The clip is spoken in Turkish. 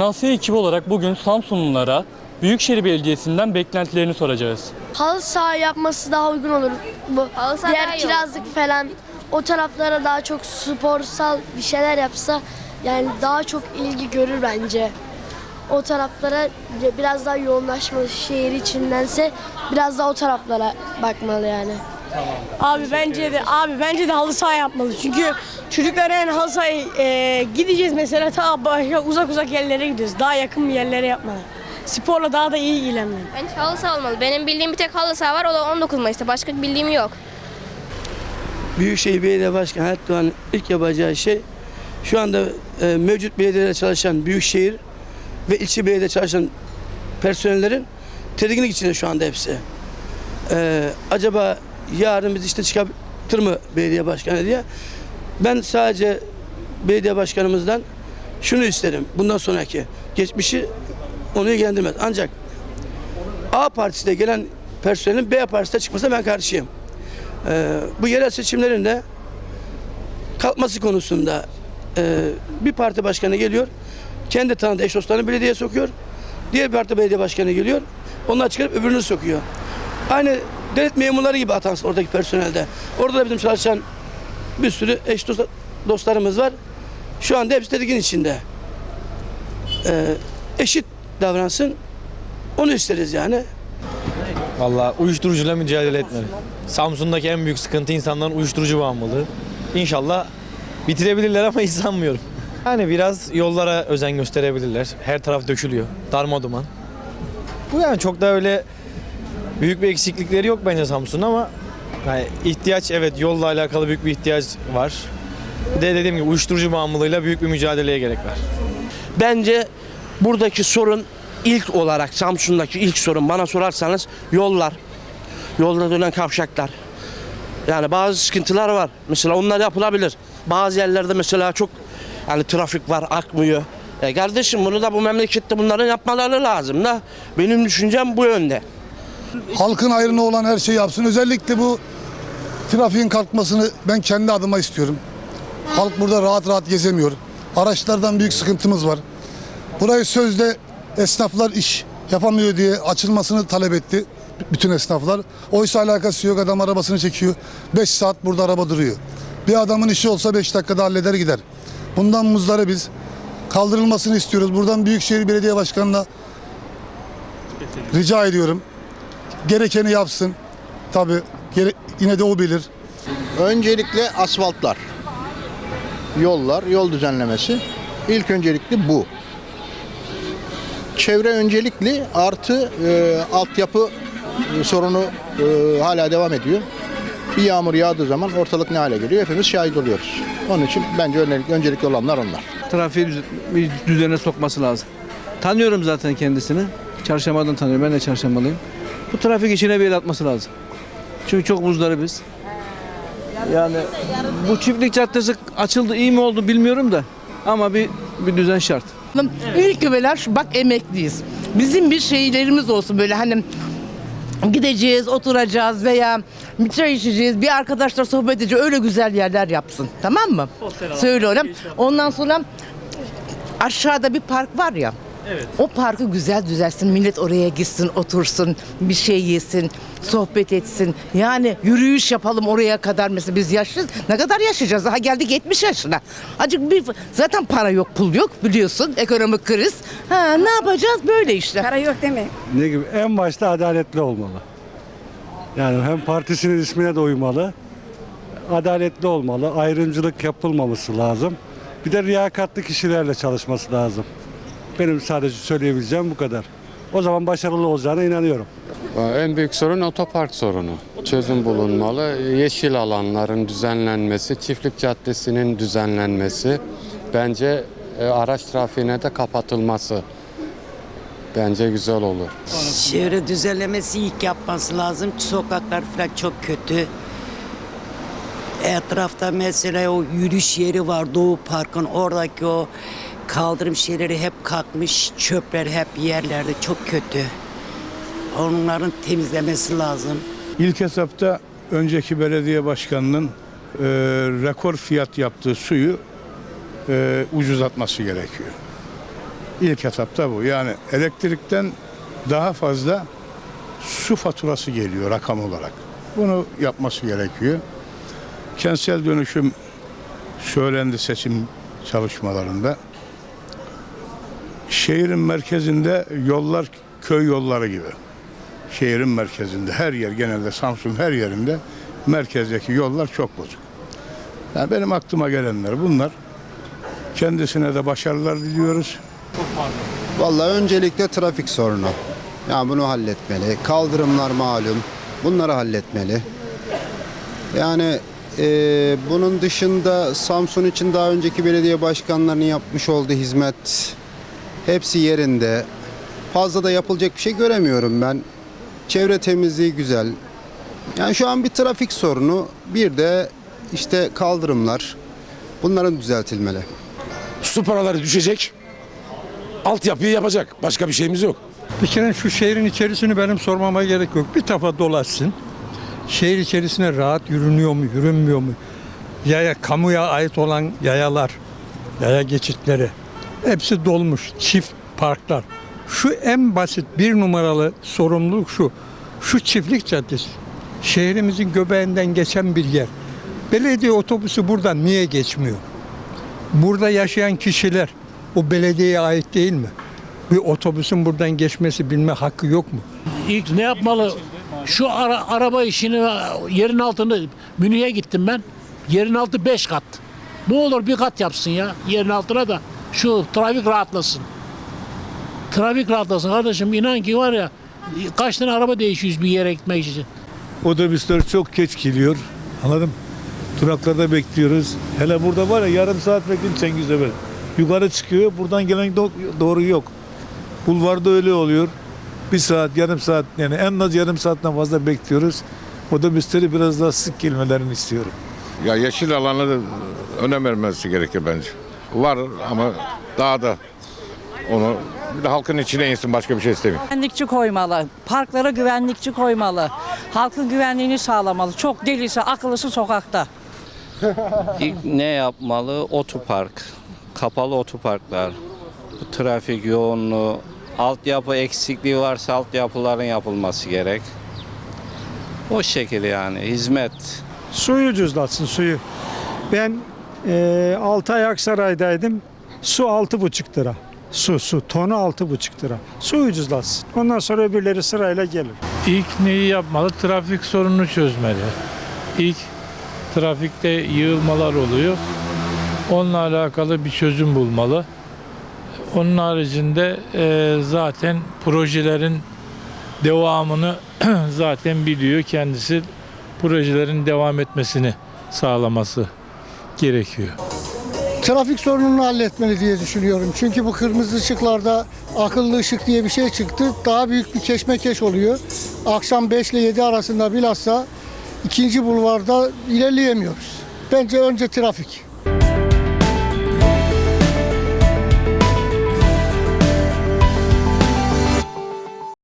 S ekibi olarak bugün Samsunlulara Büyükşehir Belediyesi'nden beklentilerini soracağız. Halı saha yapması daha uygun olur. Bu Halı saha daha diğer olur. kirazlık falan o taraflara daha çok sporsal bir şeyler yapsa yani daha çok ilgi görür bence. O taraflara biraz daha yoğunlaşmalı şehir içindense biraz daha o taraflara bakmalı yani. Abi bence de abi bence de halı saha yapmalı. Çünkü çocuklara yani halı sahaya e, gideceğiz mesela ta başka uzak uzak yerlere gidiyoruz. Daha yakın bir yerlere yapmalı. Sporla daha da iyi ilgilenmeli. Bence halı saha olmalı. Benim bildiğim bir tek halı saha var. O da 19 Mayıs'ta. Başka bildiğim yok. Büyükşehir Belediye Başkanı Doğan'ın ilk yapacağı şey şu anda e, mevcut belediyede çalışan büyükşehir ve ilçe belediyede çalışan personellerin tedirginlik içinde şu anda hepsi. E, acaba yarın biz işte çıkartır mı belediye başkanı diye. Ben sadece belediye başkanımızdan şunu isterim. Bundan sonraki geçmişi onu ilgilendirmez. Ancak A partisinde gelen personelin B partisine çıkmasına ben karşıyım. Ee, bu yerel seçimlerin de kalkması konusunda e, bir parti başkanı geliyor, kendi tanıdığı eş dostlarını belediyeye sokuyor. Diğer bir parti belediye başkanı geliyor, onlar çıkarıp öbürünü sokuyor. Aynı devlet memurları gibi atansın oradaki personelde. Orada da bizim çalışan bir sürü eş dost- dostlarımız var. Şu anda hepsi tedirgin içinde. Ee, eşit davransın, onu isteriz yani. Valla uyuşturucuyla mücadele etmeli. Samsun'daki en büyük sıkıntı insanların uyuşturucu bağımlılığı. İnşallah bitirebilirler ama hiç sanmıyorum. Yani biraz yollara özen gösterebilirler. Her taraf dökülüyor. Darma duman. Bu yani çok da öyle büyük bir eksiklikleri yok bence Samsun'un ama yani ihtiyaç evet yolla alakalı büyük bir ihtiyaç var. De dediğim gibi uyuşturucu bağımlılığıyla büyük bir mücadeleye gerek var. Bence buradaki sorun ilk olarak Samsun'daki ilk sorun bana sorarsanız yollar. Yolda dönen kavşaklar. Yani bazı sıkıntılar var. Mesela onlar yapılabilir. Bazı yerlerde mesela çok yani trafik var akmıyor. E kardeşim bunu da bu memlekette bunların yapmaları lazım da. Benim düşüncem bu yönde. Halkın hayrına olan her şeyi yapsın. Özellikle bu trafiğin kalkmasını ben kendi adıma istiyorum. Halk burada rahat rahat gezemiyor. Araçlardan büyük sıkıntımız var. Burayı sözde esnaflar iş yapamıyor diye açılmasını talep etti bütün esnaflar. Oysa alakası yok adam arabasını çekiyor. 5 saat burada araba duruyor. Bir adamın işi olsa 5 dakikada halleder gider. Bundan muzları biz kaldırılmasını istiyoruz. Buradan Büyükşehir Belediye Başkanı'na rica ediyorum gerekeni yapsın. Tabi yine de o bilir. Öncelikle asfaltlar, yollar, yol düzenlemesi. İlk öncelikli bu. Çevre öncelikli artı e, altyapı e, sorunu e, hala devam ediyor. Bir yağmur yağdığı zaman ortalık ne hale geliyor hepimiz şahit oluyoruz. Onun için bence öncelikli, öncelikli olanlar onlar. trafiği düz- bir düzene sokması lazım. Tanıyorum zaten kendisini. Çarşambadan tanıyorum. Ben de çarşambalıyım. Bu trafik işine bir el atması lazım. Çünkü çok muzdaribiz. Yani bu çiftlik caddesi açıldı iyi mi oldu bilmiyorum da ama bir bir düzen şart. İlk şu bak emekliyiz. Bizim bir şeylerimiz olsun böyle hani gideceğiz, oturacağız veya bir çay içeceğiz, bir arkadaşlar sohbet edeceğiz. Öyle güzel yerler yapsın. Tamam mı? Söylüyorum. Ondan sonra aşağıda bir park var ya. O parkı güzel düzelsin. Millet oraya gitsin, otursun, bir şey yesin, sohbet etsin. Yani yürüyüş yapalım oraya kadar mesela biz yaşlıyız. Ne kadar yaşayacağız? Daha geldik 70 yaşına. Acık bir zaten para yok, pul yok biliyorsun. Ekonomik kriz. Ha ne yapacağız? Böyle işte. Para yok değil mi? Ne gibi? En başta adaletli olmalı. Yani hem partisinin ismine de uymalı. Adaletli olmalı. Ayrımcılık yapılmaması lazım. Bir de riyakatli kişilerle çalışması lazım. Benim sadece söyleyebileceğim bu kadar. O zaman başarılı olacağına inanıyorum. En büyük sorun otopark sorunu. Çözüm bulunmalı. Yeşil alanların düzenlenmesi, çiftlik caddesinin düzenlenmesi, bence e, araç trafiğine de kapatılması bence güzel olur. Çevre düzenlemesi ilk yapması lazım. Sokaklar falan çok kötü. Etrafta mesela o yürüyüş yeri var Doğu Park'ın oradaki o kaldırım şeyleri hep kalkmış. Çöpler hep yerlerde çok kötü. Onların temizlemesi lazım. İlk etapta önceki belediye başkanının e, rekor fiyat yaptığı suyu e, ucuzlatması gerekiyor. İlk etapta bu. Yani elektrikten daha fazla su faturası geliyor rakam olarak. Bunu yapması gerekiyor. Kentsel dönüşüm söylendi seçim çalışmalarında. Şehrin merkezinde yollar köy yolları gibi. Şehrin merkezinde her yer genelde Samsun her yerinde merkezdeki yollar çok bozuk. Yani benim aklıma gelenler bunlar. Kendisine de başarılar diliyoruz. Vallahi öncelikle trafik sorunu. Yani bunu halletmeli. Kaldırımlar malum. Bunları halletmeli. Yani eee, bunun dışında Samsun için daha önceki belediye başkanlarının yapmış olduğu hizmet hepsi yerinde. Fazla da yapılacak bir şey göremiyorum ben. Çevre temizliği güzel. Yani şu an bir trafik sorunu, bir de işte kaldırımlar. Bunların düzeltilmeli. Su paraları düşecek. Altyapıyı yapacak. Başka bir şeyimiz yok. Bir kere şu şehrin içerisini benim sormama gerek yok. Bir defa dolaşsın. Şehir içerisine rahat yürünüyor mu, yürünmüyor mu? Yaya, kamuya ait olan yayalar, yaya geçitleri hepsi dolmuş. Çift parklar. Şu en basit bir numaralı sorumluluk şu. Şu çiftlik caddesi. Şehrimizin göbeğinden geçen bir yer. Belediye otobüsü buradan niye geçmiyor? Burada yaşayan kişiler o belediyeye ait değil mi? Bir otobüsün buradan geçmesi bilme hakkı yok mu? İlk ne yapmalı? Şu ara, araba işini yerin altında Münih'e gittim ben. Yerin altı 5 kat. Ne olur bir kat yapsın ya yerin altına da şu trafik rahatlasın. Trafik rahatlasın kardeşim inan ki var ya kaç tane araba değişiyoruz bir yere gitmek için. Otobüsler çok geç geliyor. Anladım. Duraklarda bekliyoruz. Hele burada var ya yarım saat bekleyin Cengiz'e ben. Yukarı çıkıyor. Buradan gelen do- doğru yok. Bulvarda öyle oluyor. Bir saat, yarım saat yani en az yarım saatten fazla bekliyoruz. Otobüsleri biraz daha sık gelmelerini istiyorum. Ya yeşil alanlara önem vermesi gerekir bence. Var ama daha da onu bir de halkın içine insin başka bir şey istemiyorum. Güvenlikçi koymalı. Parklara güvenlikçi koymalı. Halkın güvenliğini sağlamalı. Çok delisi, akıllısı sokakta. İlk ne yapmalı? Otopark. Kapalı otoparklar. Bu trafik yoğunluğu, altyapı eksikliği varsa altyapıların yapılması gerek. O şekilde yani hizmet. Suyu ucuzlatsın suyu. Ben e, 6 ay Aksaray'daydım. Su 6,5 lira. Su su tonu 6,5 lira. Su ucuzlatsın. Ondan sonra öbürleri sırayla gelir. İlk neyi yapmalı? Trafik sorununu çözmeli. İlk trafikte yığılmalar oluyor. Onunla alakalı bir çözüm bulmalı. Onun haricinde e, zaten projelerin devamını zaten biliyor kendisi. Projelerin devam etmesini sağlaması gerekiyor. Trafik sorununu halletmeli diye düşünüyorum. Çünkü bu kırmızı ışıklarda akıllı ışık diye bir şey çıktı. Daha büyük bir keşmekeş oluyor. Akşam 5 ile 7 arasında bilhassa ikinci bulvarda ilerleyemiyoruz. Bence önce trafik.